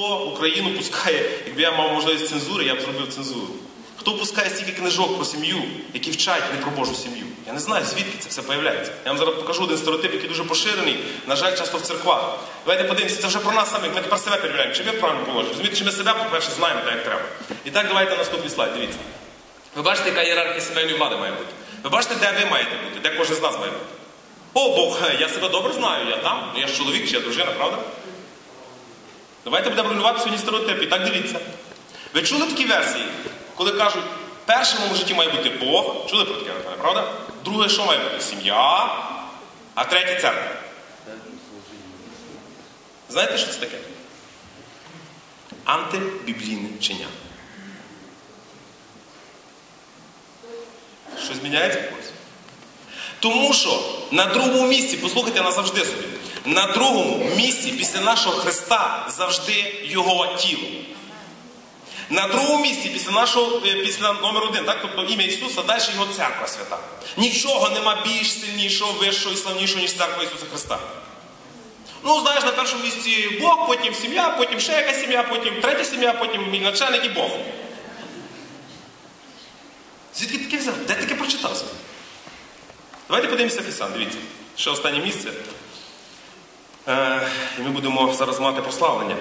Хто Україну пускає, якби я мав можливість цензури, я б зробив цензуру. Хто пускає стільки книжок про сім'ю, які вчать не про Божу сім'ю? Я не знаю, звідки це все появляється. Я вам зараз покажу один стереотип, який дуже поширений, на жаль, часто в церквах. Давайте подивимося, це вже про нас самих, ми тепер себе перевіряємо, чи ми в правильному положенні. Розумієте, чи ми себе, по-перше, знаємо так, як треба. І так, давайте наступний слайд, дивіться. Ви бачите, яка ієрархія сімейної влади має бути. Ви бачите, де ви маєте бути, де кожен з нас має бути. О, Бог, я себе добре знаю, я там, ну, я ж чоловік, чи я дружина, правда? Давайте будемо руйнувати сьогодні стереотипи. Так дивіться. Ви чули такі версії, коли кажуть, першим у житті має бути Бог. Чули про таке, правда? Друге, що має бути? Сім'я, а третє церква. Знаєте, що це таке? Антибіблійне вчення. Щось зміняється в когось? Тому що на другому місці, послухайте назавжди собі, на другому місці після нашого Христа завжди Його тіло. На другому місці після нашого, е, після номер один, так, тобто ім'я Ісуса, далі його церква свята. Нічого нема більш сильнішого, вищого і славнішого, ніж церква Ісуса Христа. Ну, знаєш, на першому місці Бог, потім сім'я, потім ще якась сім'я, потім третя сім'я, потім мій начальник і Бог. Звідки таке взяв? Де таке прочитав? Давайте подивимося Фісан, дивіться. Ще останнє місце. Е, і ми будемо зараз мати прославлення.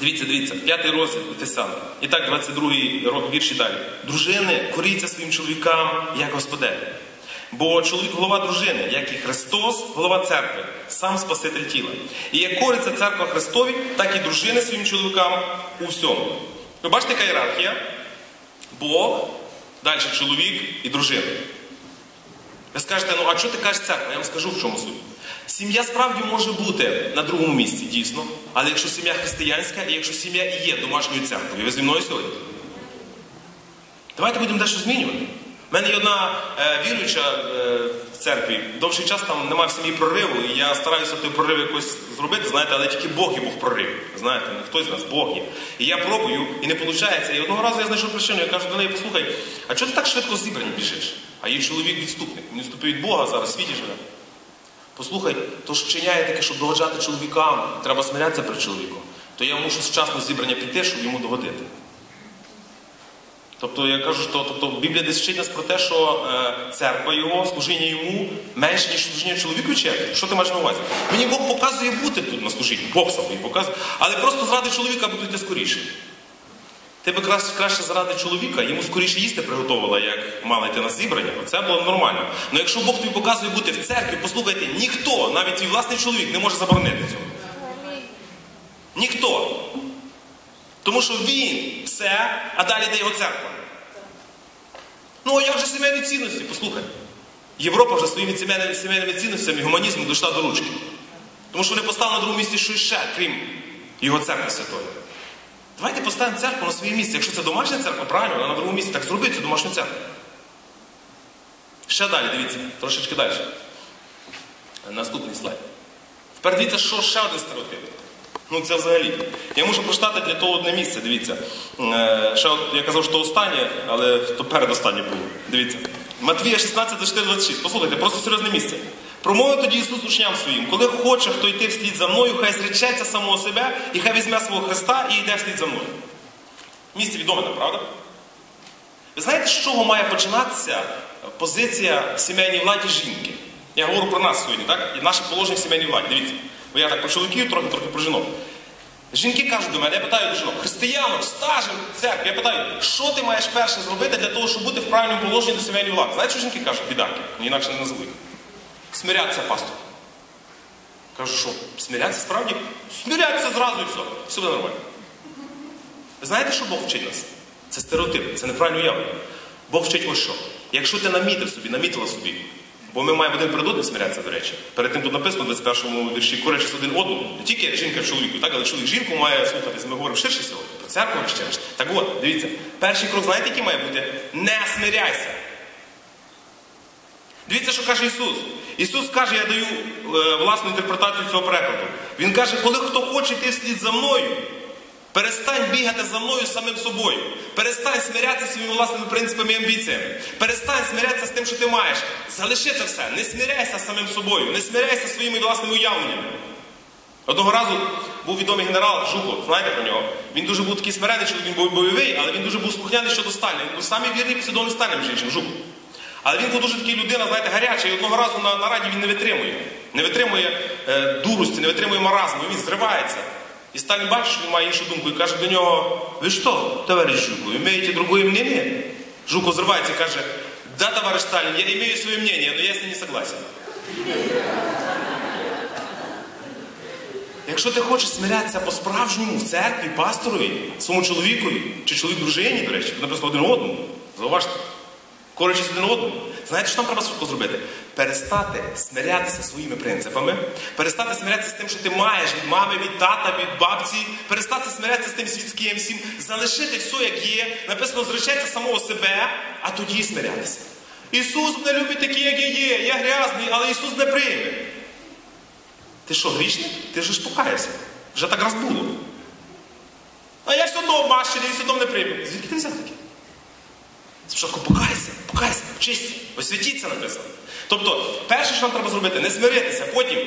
Дивіться, дивіться, п'ятий розділ Ефесан. І так, 22-й рок вірші далі. Дружини, коріться своїм чоловікам, як господеві. Бо чоловік голова дружини, як і Христос, голова церкви, сам Спаситель тіла. І як кориться церква Христові, так і дружини своїм чоловікам у всьому. Ви бачите, яка ієрархія? Бог, далі чоловік і дружина. Ви скажете, ну а що ти кажеш церква? Я вам скажу, в чому суть. Сім'я справді може бути на другому місці, дійсно. Але якщо сім'я християнська, і якщо сім'я і є домашньою церквою, ви зі мною сьогодні? Давайте будемо дещо змінювати. У мене є одна е, віруюча е, в церкві, довший час там немає в сім'ї прориву, і я стараюся той прорив якось зробити, знаєте, але тільки Бог є був прорив. Знаєте, не хтось з нас, Бог є. І я пробую, і не виходить. І одного разу я знайшов причину, я кажу до неї, послухай, а чого ти так швидко зібрані біжиш? А її чоловік відступник. Він відступив від Бога, зараз світі живе. Послухай, то ж вчиняє таке, щоб догоджати чоловікам, треба смирятися перед чоловіком, то я мушу вчасно зібрання піти, щоб йому догодити. Тобто я кажу, що тобто, Біблія десь вчить нас про те, що е, церква його, служіння йому менше, ніж служіння чоловіку чи Що ти маєш на увазі? Мені Бог показує бути тут на служінні, Бог мені показує, але просто заради чоловіка буду йти скоріше. Ти би краще, заради чоловіка, йому скоріше їсти приготувала, як мала йти на зібрання, це було б нормально. Але якщо Бог тобі показує бути в церкві, послухайте, ніхто, навіть твій власний чоловік, не може заборонити цього. Ніхто. Тому що він все, а далі йде його церква. Ну, а як же сімейні цінності? Послухай. Європа вже своїми сімейними, сімейними цінностями гуманізму дійшла до ручки. Тому що вони поставили на другому місці щось ще, крім його церкви святої. Давайте поставимо церкву на своє місце. Якщо це домашня церква, правильно, вона на другому місці, так зробіть цю домашню церкву. Ще далі, дивіться, трошечки далі. Наступний слайд. Тепер дивіться, що ще один стереотип. Ну це взагалі. Я можу прочитати для того одне місце, дивіться. Е, ще я казав, що останнє, але то передостаннє було. Дивіться. Матвія 16, 24, 26. Послухайте, просто серйозне місце. Промовив тоді Ісус учням своїм, коли хоче хто йти вслід за мною, хай зречеться самого себе і хай візьме свого Христа і йде вслід за мною. Місце відоме, правда? Ви знаєте, з чого має починатися позиція в сімейній владі жінки? Я говорю про нас сьогодні, так? І наше положення в сімейній владі. Дивіться. Бо я так про чоловіків, трохи трохи про жінок. Жінки кажуть до мене, я питаю до жінок, християнок, стажем церкві, я питаю, що ти маєш перше зробити для того, щоб бути в правильному положенні до сімейної влади? Знаєте, що жінки кажуть, бідаки, ну інакше не назвуть. Смирятися пастор. Кажу, що смирятися справді? Смирятися зразу і все. Все буде нормально. Знаєте, що Бог вчить нас? Це стереотип, це неправильне уявлення. Бог вчить ось що. Якщо ти намітив собі, намітила собі, бо ми маємо один перед одним смирятися, до речі. Перед тим тут написано в 21-му вірші, корячись один одному. Не тільки жінка чоловіку, так, але чоловік жінку має слухатись, ми говоримо ширше сьогодні, про церкву ще. Так от, дивіться, перший крок, знаєте, який має бути? Не смиряйся. Дивіться, що каже Ісус. Ісус каже, я даю е, власну інтерпретацію цього перекладу. Він каже, коли хто хоче йти слід за мною, перестань бігати за мною самим собою. Перестань смирятися своїми власними принципами і амбіціями. Перестань смирятися з тим, що ти маєш. Залиши це все. Не смиряйся самим собою, не смиряйся своїми власними уявленнями. Одного разу був відомий генерал Жуков, знаєте про нього? Він дуже був такий смирений, чоловік, він був бойовий, але він дуже був слухняний щодо Сталіна. Він був самий вірний послідовний Сталіна, між іншим, Жуков. Але він був дуже такий людина, знаєте, гаряча, і одного разу на, на раді він не витримує. Не витримує е, дурості, не витримує маразму, він зривається. І Сталін бачить, що він має іншу думку і каже до нього: Ви що, товариш Жуков, маєте другое мнение? Жуков зривається і каже, да, товариш Сталін, я имею своє мнение, но я з ним не согласен. Якщо ти хочеш смирятися по-справжньому в церкві, пасторові, своєму чоловікові чи чоловік дружині, до речі, написано один одному, зауважте, коротше один одному. Знаєте, що нам треба швидко зробити? Перестати смирятися своїми принципами, перестати смирятися з тим, що ти маєш від мами, від тата, від бабці, перестати смирятися з тим світським всім, залишити все, як є, написано, зречеться самого себе, а тоді смирятися. Ісус мене любить такий, як я є, я грязний, але Ісус не прийме. Ти що, грішник? Ти вже ж покаявся. Вже так раз було. А я все одно обмащений, все одно не прийме. Звідки ти взяв таке? Спочатку покайся, покайся, вчися, освятіться написано. Тобто, перше, що нам треба зробити, не смиритися, потім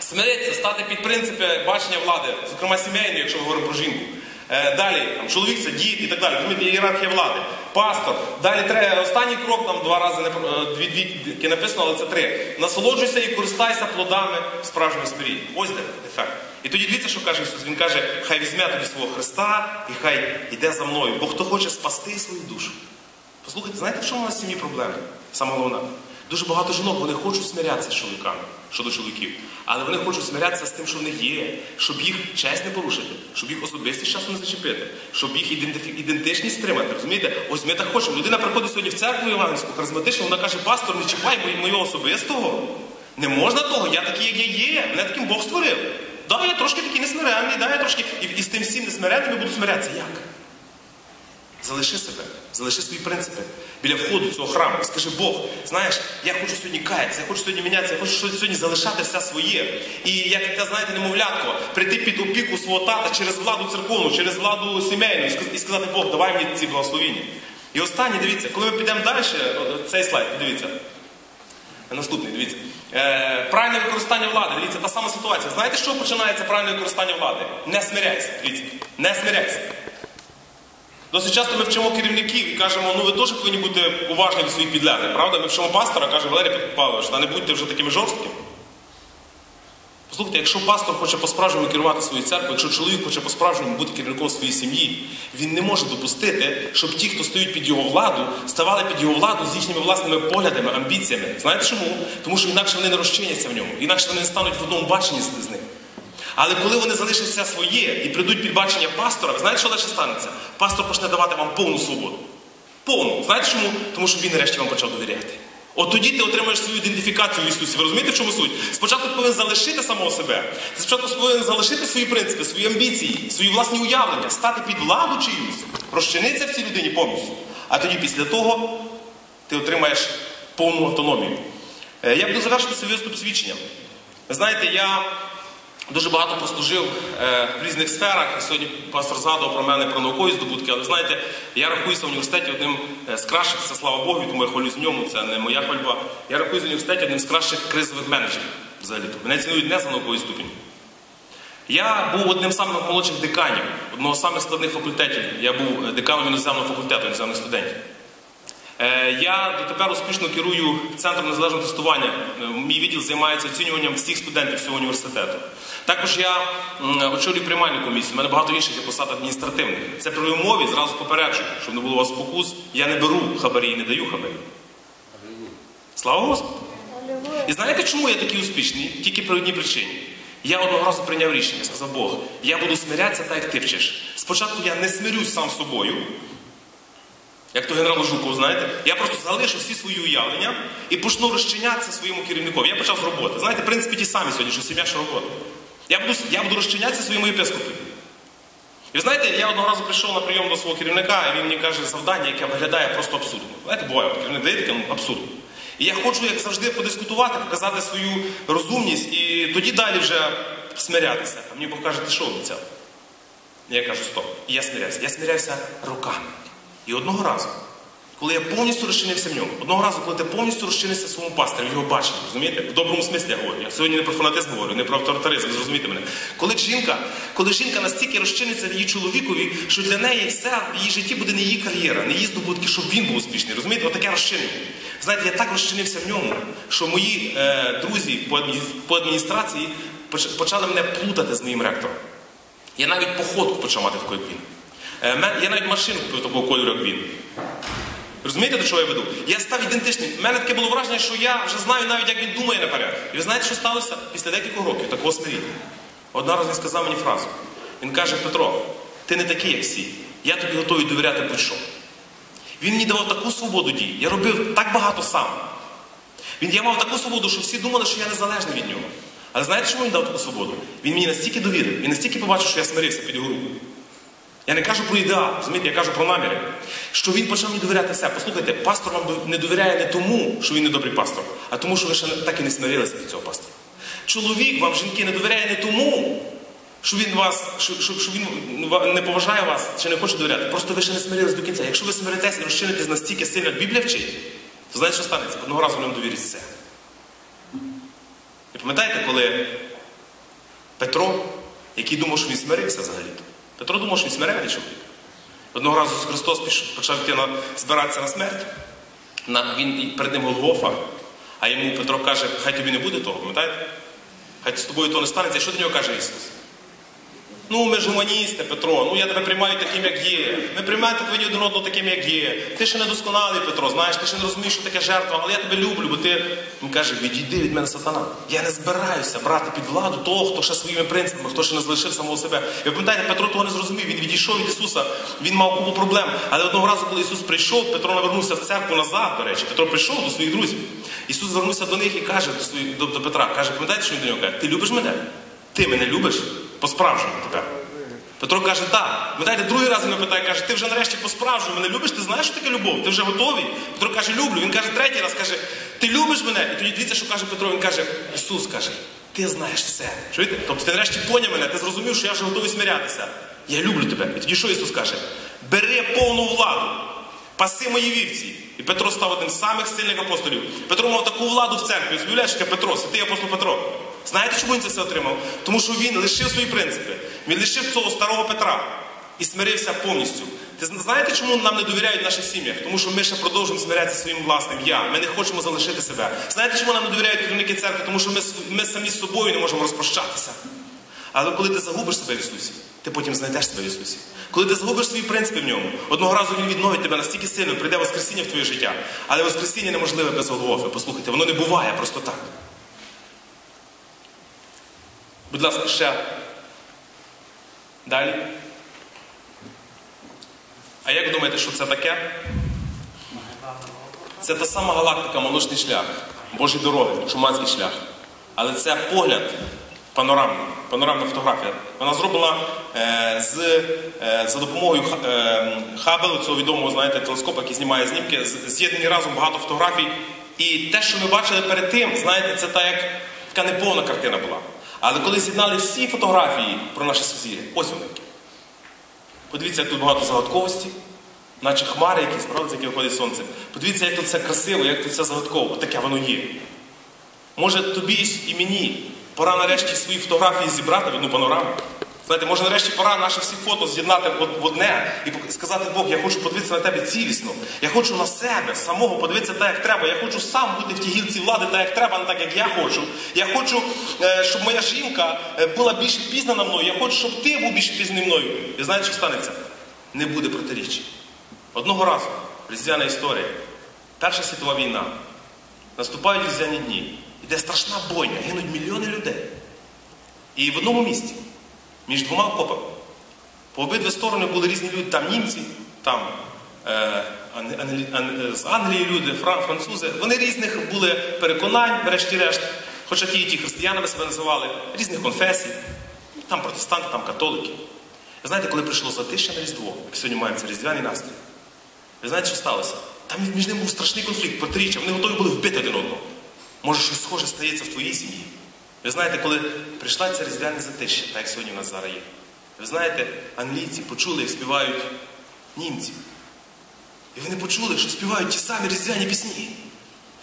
смиритися, стати під принципи бачення влади, зокрема сімейної, якщо ми говоримо про жінку. Е, далі, там, чоловік це дід і так далі. Розумієте, ієрархія влади, пастор. Далі треба, останній крок, там два рази е, дві, дві, написано, але це три. Насолоджуйся і користайся плодами справжнього спирі. Ось де ефект. І тоді дивіться, що каже Ісус. Він каже, хай візьме тоді свого Христа і хай йде за мною. Бо хто хоче спасти свою душу. Послухайте, знаєте, чому у нас в сім'ї проблема? Саме головне. Дуже багато жінок вони хочуть смирятися з чоловіками щодо чоловіків, але вони хочуть смирятися з тим, що в них є, щоб їх честь не порушити, щоб їх особистість часом не зачепити, щоб їх ідентичність стримати. Розумієте? Ось ми так хочемо. Людина приходить сьогодні в церкву Іванську, харизматичну, вона каже, пастор, не чіпай моє- моєго особистого. Не можна того, я такий, як я є. Мене таким Бог створив. Да, я трошки такий несмиренний, да, я трошки. І, і з тим всім несмиренним я буду смирятися. Як? Залиши себе, залиши свої принципи біля входу цього храму. Скажи Бог, знаєш, я хочу сьогодні каятися, я хочу сьогодні мінятися, я хочу сьогодні залишати все своє. І як те, знаєте, немовлятко, прийти під опіку свого тата через владу церковну, через владу сімейну і сказати Бог, давай мені ці благословіння. І останнє, дивіться, коли ми підемо далі, цей слайд, подивіться. Наступний, дивіться. Е, правильне використання влади. Дивіться, та сама ситуація. Знаєте, що починається правильне використання влади? Не смиряйся. Дивіться, не смиряйся. Досить часто ми вчимо керівників і кажемо, ну ви теж повинні бути уважні до своїх підлеглих, правда? Ми вчимо пастора, каже Валерій Павлович, та не будьте вже такими жорсткими. Послухайте, якщо пастор хоче по-справжньому керувати свою церкву, якщо чоловік хоче по-справжньому бути керівником своєї сім'ї, він не може допустити, щоб ті, хто стоїть під його владу, ставали під його владу з їхніми власними поглядами, амбіціями. Знаєте чому? Тому що інакше вони не розчиняться в ньому, інакше вони не стануть в одному баченні з ним. Але коли вони залишать все своє і прийдуть під бачення пастора, ви знаєте, що далі станеться? Пастор почне давати вам повну свободу. Повну. Знаєте чому? Тому що він нарешті вам почав довіряти. От тоді ти отримаєш свою ідентифікацію в Ісусі. Ви розумієте, в чому суть? Спочатку ти повинен залишити самого себе. Ти спочатку повинен залишити свої принципи, свої амбіції, свої власні уявлення, стати під владу чиюсь, розчинитися в цій людині повністю. А тоді після того ти отримаєш повну автономію. Е, Я буду завершити свій виступ свідченням. Ви знаєте, я дуже багато послужив е, в різних сферах. Сьогодні пастор згадував про мене про наукові здобутки, але знаєте, я рахуюся в університеті одним е, з кращих, це слава Богу, тому я хвалюсь ньому, це не моя хвальба. Я рахуюся в університеті одним з кращих кризових менеджерів взагалі. Мене цінують не за науковий ступінь. Я був одним з самих молодших деканів, одного з самих складних факультетів. Я був е, деканом іноземного факультету іноземних студентів. Е, Я дотепер успішно керую центром незалежного тестування. Е, Мій відділ займається оцінюванням всіх студентів всього університету. Також я очолюю приймальну комісію. У мене багато інших є посад адміністративних. Це при умові, зразу попереджую, щоб не було у вас спокус. Я не беру хабарі і не даю хабарі. Слава Господу! І знаєте, чому я такий успішний? Тільки по одній причині. Я одного разу прийняв рішення, сказав Бог, я буду смирятися так, як ти вчиш. Спочатку я не смирюсь сам собою, як то генерал Жуков, знаєте, я просто залишу всі свої уявлення і почну розчинятися своєму керівникові. Я почав з роботи. Знаєте, в принципі, ті самі сьогодні, що сім'я, що робота. Я буду, я буду розчинятися своєму єпископу. І знаєте, я одного разу прийшов на прийом до свого керівника, і він мені каже завдання, яке виглядає просто абсурдно. Знаєте, буває, керівник дає таке ну, абсурдно. І я хочу, як завжди, подискутувати, показати свою розумність і тоді далі вже смирятися. А мені Бог каже, ти що обіцяв? Я кажу, стоп. І я смиряюся. Я смиряюся роками. І одного разу Коли я повністю розчинився в ньому. Одного разу, коли ти повністю розчинився в своєму пастирі, в його баченні, розумієте? В доброму смислі я говорю. Я сьогодні не про фанатизм говорю, не про авторитаризм, зрозумійте мене. Коли жінка, коли жінка настільки розчиниться в її чоловікові, що для неї все в її житті буде не її кар'єра, не її здобутки, щоб він був успішний. Розумієте, отаке розчинення. Знаєте, я так розчинився в ньому, що мої е, друзі по, адміністрації почали мене плутати з моїм ректором. Я навіть походку почав мати як він. Е, я навіть машину купив такого кольору, як він. Розумієте, до чого я веду? Я став ідентичним. У мене таке було враження, що я вже знаю навіть, як він думає наперед. І ви знаєте, що сталося після декількох років такого смиріння? Одна раз він сказав мені фразу. Він каже: Петро, ти не такий, як всі. Я тобі готовий довіряти будь-що. Він мені давав таку свободу дій. Я робив так багато сам. Він, я мав таку свободу, що всі думали, що я незалежний від нього. Але знаєте, чому він дав таку свободу? Він мені настільки довірив, він настільки побачив, що я смирився під його руку. Я не кажу про ідеал, розумієте, я кажу про наміри. Що він почав мені довіряти все. Послухайте, пастор вам не довіряє не тому, що він не добрий пастор, а тому, що ви ще так і не смирилися до цього пастора. Чоловік вам жінки не довіряє не тому, що він вас, що, що, що він не поважає вас чи не хоче довіряти. Просто ви ще не смирились до кінця. Якщо ви смиритесь і розчинитесь настільки сильно, як Біблія вчить, то знаєте, що станеться? Одного разу в ньому довірить все. І пам'ятаєте, коли Петро, який думав, що він смирився взагалі-то. Петро думав, що він смиренний чоловік. Одного разу Христос почав йти на, збиратися на смерть. На, він перед ним Голгофа, а йому Петро каже, хай тобі не буде того, пам'ятаєте? Хай з тобою то не станеться. І що до нього каже Ісус? Ну, ми ж гуманісти, Петро, ну я тебе приймаю таким, як є. Ми приймаєте твої один одного таким, як є. Ти ще не досконалий, Петро, знаєш, ти ще не розумієш, що таке жертва, але я тебе люблю, бо ти. Він каже, відійди від мене, сатана. Я не збираюся брати під владу того, хто ще своїми принципами, хто ще не залишив самого себе. І ви пам'ятаєте, Петро того не зрозумів. Він відійшов від Ісуса, він мав купу проблем. Але одного разу, коли Ісус прийшов, Петро навернувся в церкву назад, до речі. Петро прийшов до своїх друзів. Ісус звернувся до них і каже до, своїх, до, до Петра, каже, пам'ятаєте, що він до нього каже? Ти любиш мене? Ти мене любиш? По-справжньому тепер. Петро каже, так. Пам'ятаєте, другий раз мене питає, каже, ти вже нарешті по-справжньому мене любиш, ти знаєш, що таке любов? Ти вже готовий? Петро каже, люблю. Він каже, третій раз каже, ти любиш мене? І тоді дивіться, що каже Петро, він каже, Ісус каже, ти знаєш все. Чуєте? Тобто ти нарешті поняв мене, ти зрозумів, що я вже готовий смирятися. Я люблю тебе. І тоді що Ісус каже? Бери повну владу. Паси мої вівці. І Петро став одним з самих сильних апостолів. Петро мав таку владу в церкві. Уявляєш, яке Петро, святий апостол Петро. Знаєте, чому він це все отримав? Тому що він лишив свої принципи. Він лишив цього старого Петра і смирився повністю. Ти знаєте, чому нам не довіряють в наших сім'ях? Тому що ми ще продовжуємо смирятися своїм власним я. Ми не хочемо залишити себе. Знаєте, чому нам не довіряють керівники церкви? Тому що ми, ми самі з собою не можемо розпрощатися. Але коли ти загубиш себе в Ісусі, ти потім знайдеш себе в Ісусі. Коли ти загубиш свої принципи в ньому, одного разу Він відновить тебе настільки сильно, прийде Воскресіння в твоє життя. Але Воскресіння неможливе без Голгофи. Послухайте, воно не буває просто так. Будь ласка, ще. Далі. А як думаєте, що це таке? Це та сама галактика, молочний шлях, Божі дороги, шуманський шлях. Але це погляд панорамний, панорамна фотографія. Вона зроблена е, з, е, за допомогою е, Хабелу, цього відомого, знаєте, телескопа, який знімає знімки, з'єднані разом багато фотографій. І те, що ми бачили перед тим, знаєте, це та як така неповна картина була. Але коли з'єднали всі фотографії про наше сузір'я, ось вони. Подивіться, як тут багато загадковості, наче хмари які справді, яких виходить сонце. Подивіться, як тут все красиво, як тут все загадково. Таке воно є. Може тобі і мені пора нарешті свої фотографії зібрати в одну панораму. Знаєте, може нарешті пора наші всі фото з'єднати в одне і сказати Бог, я хочу подивитися на тебе цілісно. Я хочу на себе самого подивитися так, як треба. Я хочу сам бути в тій гілці влади так, як треба, не так, як я хочу. Я хочу, е, щоб моя жінка е, була більше пізнана мною. Я хочу, щоб ти був більше пізнаний мною. І знаєте, що станеться? Не буде протиріччя. Одного разу, різдвяна історія, Перша світова війна. Наступають різдвяні дні. Іде страшна бойня, гинуть мільйони людей. І в одному місці, між двома окопами, по обидві сторони були різні люди, там німці, там е, ан- з Англії люди, фран- французи. Вони різних були переконань, врешті-решт, хоча ті і ті християнами себе називали, різних конфесій. Там протестанти, там католики. Ви знаєте, коли прийшло затишчя на Різдво, як сьогодні маємо це різдвяний настрій, ви знаєте, що сталося? Там між ними був страшний конфлікт, протиріччя, вони готові були вбити один одного. Може, щось схоже стається в твоїй сім'ї. Ви знаєте, коли прийшла ця різдвяне затища, так як сьогодні в нас зараз є. Ви знаєте, англійці почули, як співають німці. І вони почули, що співають ті самі різдвяні пісні.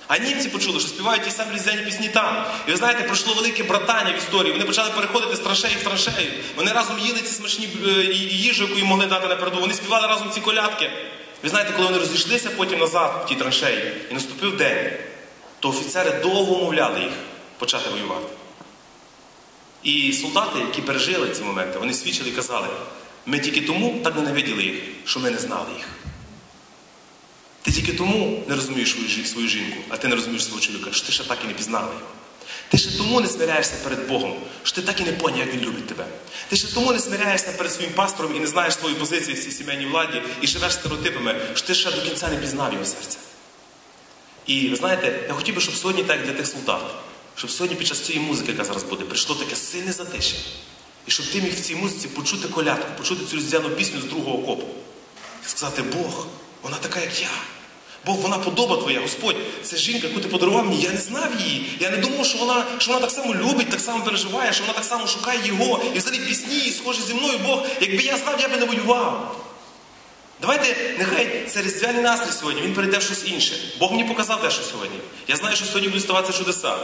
А німці почули, що співають ті самі різдвяні пісні там. І ви знаєте, пройшло велике братання в історії. Вони почали переходити з траншеї в траншею. Вони разом їли ці смачні е, їжу, яку їм могли дати на переду. Вони співали разом ці колядки. Ви знаєте, коли вони розійшлися потім назад в тій траншеї, і наступив день, то офіцери довго умовляли їх почати воювати. І солдати, які пережили ці моменти, вони свідчили і казали, ми тільки тому так ненавиділи їх, що ми не знали їх. Ти тільки тому не розумієш свою, свою жінку, а ти не розумієш свого чоловіка, що ти ще так і не пізнала його. Ти ще тому не смиряєшся перед Богом, що ти так і не поняв, як він любить тебе. Ти ще тому не смиряєшся перед своїм пастором і не знаєш свої позиції в цій сімейній владі і живеш стереотипами, що ти ще до кінця не пізнав його серця. І ви знаєте, я хотів би, щоб сьогодні, так для тих солдат, щоб сьогодні під час цієї музики, яка зараз буде, прийшло таке сильне затишя. І щоб ти міг в цій музиці почути колядку, почути цю різдвяну пісню з другого копу. І сказати, Бог, вона така, як я. Бог, вона подоба твоя, Господь, це жінка, яку ти подарував мені, я не знав її. Я не думав, що вона, що вона так само любить, так само переживає, що вона так само шукає його. І взагалі пісні, і схожі зі мною, Бог, якби я знав, я би не воював. Давайте, нехай це різдвяний настрій сьогодні, він перейде в щось інше. Бог мені показав дещо сьогодні. Я знаю, що сьогодні будуть ставатися чудеса.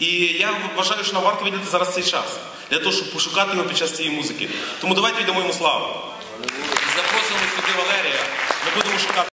І я вважаю, що нам варто видіти зараз цей час для того, щоб пошукати його під час цієї музики. Тому давайте віддамо йому славу. Запросимо сюди Валерія. Ми будемо шукати.